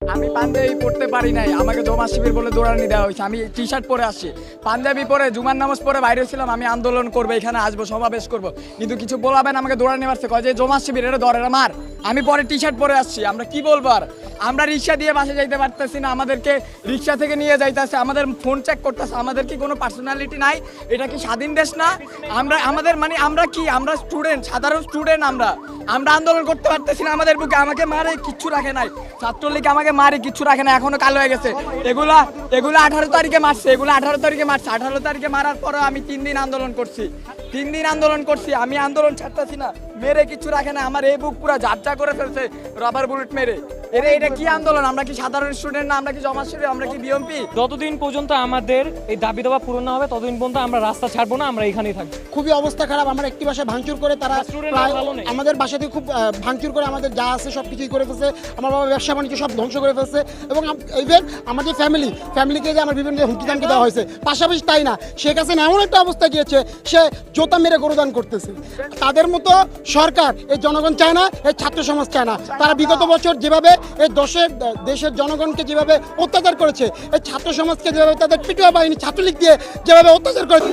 আমি পাঞ্জাবি পড়তে পারি নাই। আমাকে জমা শিবির বলে দৌড়ানি দেওয়া হয়েছে। আমি টি শার্ট পরে আসছি। পাঞ্জাবি পরে, জুমার নামাজ পরে বাইরে ছিলাম। আমি আন্দোলন করব, এখানে আসব, সমাবেশ করব। কিন্তু কিছু বলাবেন, আমাকে দৌড়ানি মারছে। কয় যে জমা শিবির, এটা দরের মার। আমি পরে টি শার্ট পরে আসছি, আমরা কি বলব আর? আমরা রিক্সা দিয়ে বাসে যাইতে পারতেছি না, আমাদেরকে রিক্সা থেকে নিয়ে যাইতেছে, আমাদের ফোন চেক করতেছে, আমাদের কি কোনো পার্সোনালিটি নাই? এটা কি স্বাধীন দেশ না? আমরা, আমাদের মানে আমরা কি? আমরা স্টুডেন্ট সাধারণ স্টুডেন্ট আমরা। আমরা আন্দোলন করতে পারতেছি না আমাদের বুকে, আমাকে মারে, কিচ্ছু রাখে নাই। ছাত্রলীগ আমাকে মারে, কিচ্ছু রাখে না এখনও কালো হয়ে গেছে। এগুলা এগুলো আঠারো তারিখে মারছে, এগুলো আঠারো তারিখে মারছে। আঠারো তারিখে মারার পরে আমি তিন দিন আন্দোলন করছি। তিন দিন আন্দোলন করছি, আমি আন্দোলন ছাড়তেছি না। মেরে কিছু রাখে না, আমার এই বুক পুরো ঝাড়ঝা করে ফেলছে রবার বুলেট মেরে। এরে এটা কি আন্দোলন? আমরা কি সাধারণ স্টুডেন্ট না? আমরা কি জমা শিবির? আমরা কি বিএমপি যতদিন পর্যন্ত আমাদের এই দাবি দাবা পূরণ না হবে ততদিন পর্যন্ত আমরা রাস্তা ছাড়বো না আমরা এখানেই থাকব। খুবই অবস্থা খারাপ আমরা একটি বাসায় ভাঙচুর করে তারা। আমাদের বাসা থেকে খুব ভাঙচুর করে আমাদের যা আছে সব কিছুই করে ফেলছে। আমার বাবা ব্যবসা বাণিজ্য সব ধ্বংস করে ফেলছে। এবং ইভেন আমাদের ফ্যামিলি ফ্যামিলিকে যে আমার বিভিন্ন হুমকি দামকি দেওয়া হয়েছে পাশাপাশি তাই না শেখ হাসিনা এমন একটা অবস্থা গিয়েছে সে জোতা মেরে গরুদান করতেছে। তাদের মতো সরকার এই জনগণ চায় না এই ছাত্র সমাজ চায় না। তারা বিগত বছর যেভাবে এই দশের দেশের জনগণকে যেভাবে অত্যাচার করেছে, এই ছাত্র সমাজকে যেভাবে তাদের পিটুয়া বাহিনী, ছাত্রলীগ দিয়ে যেভাবে অত্যাচার করেছে।